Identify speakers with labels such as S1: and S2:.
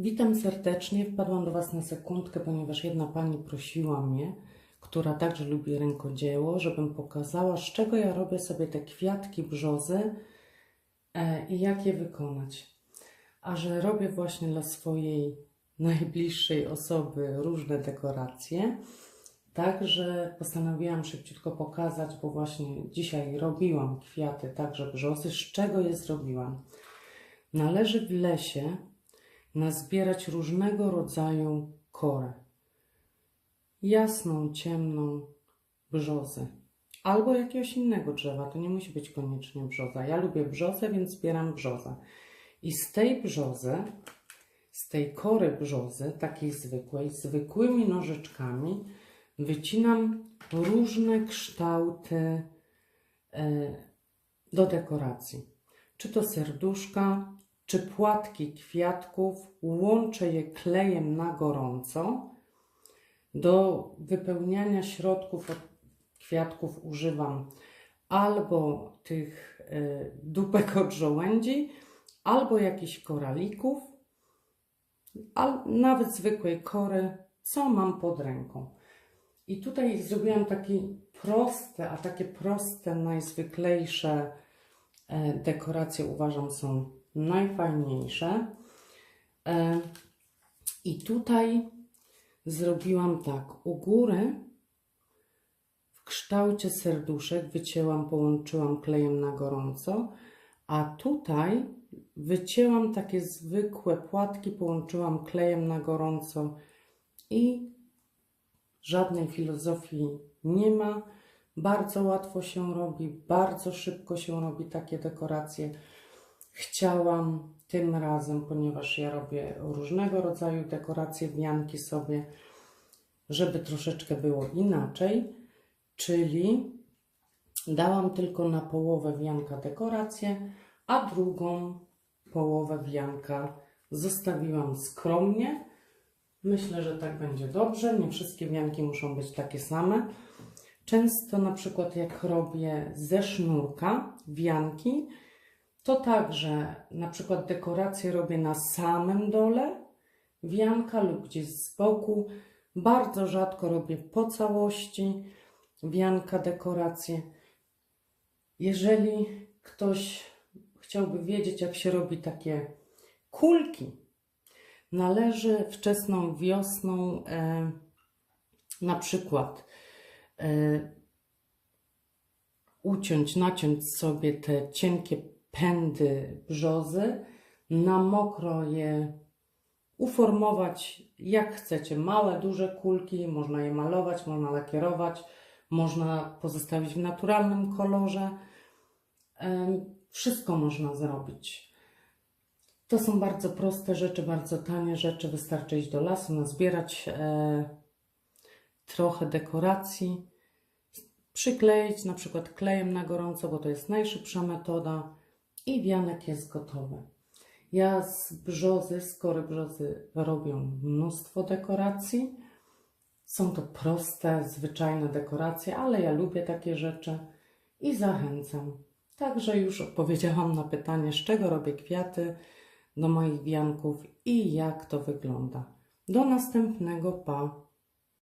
S1: Witam serdecznie. Wpadłam do Was na sekundkę, ponieważ jedna pani prosiła mnie, która także lubi rękodzieło, żebym pokazała, z czego ja robię sobie te kwiatki brzozy e, i jak je wykonać. A że robię właśnie dla swojej najbliższej osoby różne dekoracje, także postanowiłam szybciutko pokazać, bo właśnie dzisiaj robiłam kwiaty także brzozy. Z czego je zrobiłam? Należy w lesie nazbierać różnego rodzaju korę. Jasną, ciemną brzozę. Albo jakiegoś innego drzewa, to nie musi być koniecznie brzoza. Ja lubię brzozę, więc zbieram brzozę. I z tej brzozy, z tej kory brzozy, takiej zwykłej, zwykłymi nożyczkami, wycinam różne kształty e, do dekoracji. Czy to serduszka, czy płatki kwiatków, łączę je klejem na gorąco. Do wypełniania środków od kwiatków używam albo tych e, dupek od żołędzi, albo jakichś koralików, a nawet zwykłej kory, co mam pod ręką. I tutaj zrobiłam takie proste, a takie proste, najzwyklejsze e, dekoracje uważam są najfajniejsze. E, I tutaj zrobiłam tak. U góry w kształcie serduszek wycięłam, połączyłam klejem na gorąco, a tutaj wycięłam takie zwykłe płatki, połączyłam klejem na gorąco i żadnej filozofii nie ma. Bardzo łatwo się robi, bardzo szybko się robi takie dekoracje. Chciałam tym razem, ponieważ ja robię różnego rodzaju dekoracje, wianki sobie, żeby troszeczkę było inaczej, czyli dałam tylko na połowę wianka dekorację, a drugą połowę wianka zostawiłam skromnie. Myślę, że tak będzie dobrze. Nie wszystkie wianki muszą być takie same. Często na przykład jak robię ze sznurka wianki, to także na przykład dekoracje robię na samym dole wianka lub gdzieś z boku. Bardzo rzadko robię po całości wianka dekoracje. Jeżeli ktoś chciałby wiedzieć, jak się robi takie kulki, należy wczesną wiosną e, na przykład e, uciąć, naciąć sobie te cienkie pędy brzozy, na mokro je uformować jak chcecie. Małe, duże kulki, można je malować, można lakierować, można pozostawić w naturalnym kolorze. Wszystko można zrobić. To są bardzo proste rzeczy, bardzo tanie rzeczy. Wystarczy iść do lasu, nazbierać e, trochę dekoracji, przykleić na przykład klejem na gorąco, bo to jest najszybsza metoda i wianek jest gotowy. Ja z brzozy, z kory brzozy robię mnóstwo dekoracji. Są to proste, zwyczajne dekoracje, ale ja lubię takie rzeczy i zachęcam. Także już odpowiedziałam na pytanie, z czego robię kwiaty do moich wianków i jak to wygląda. Do następnego, pa!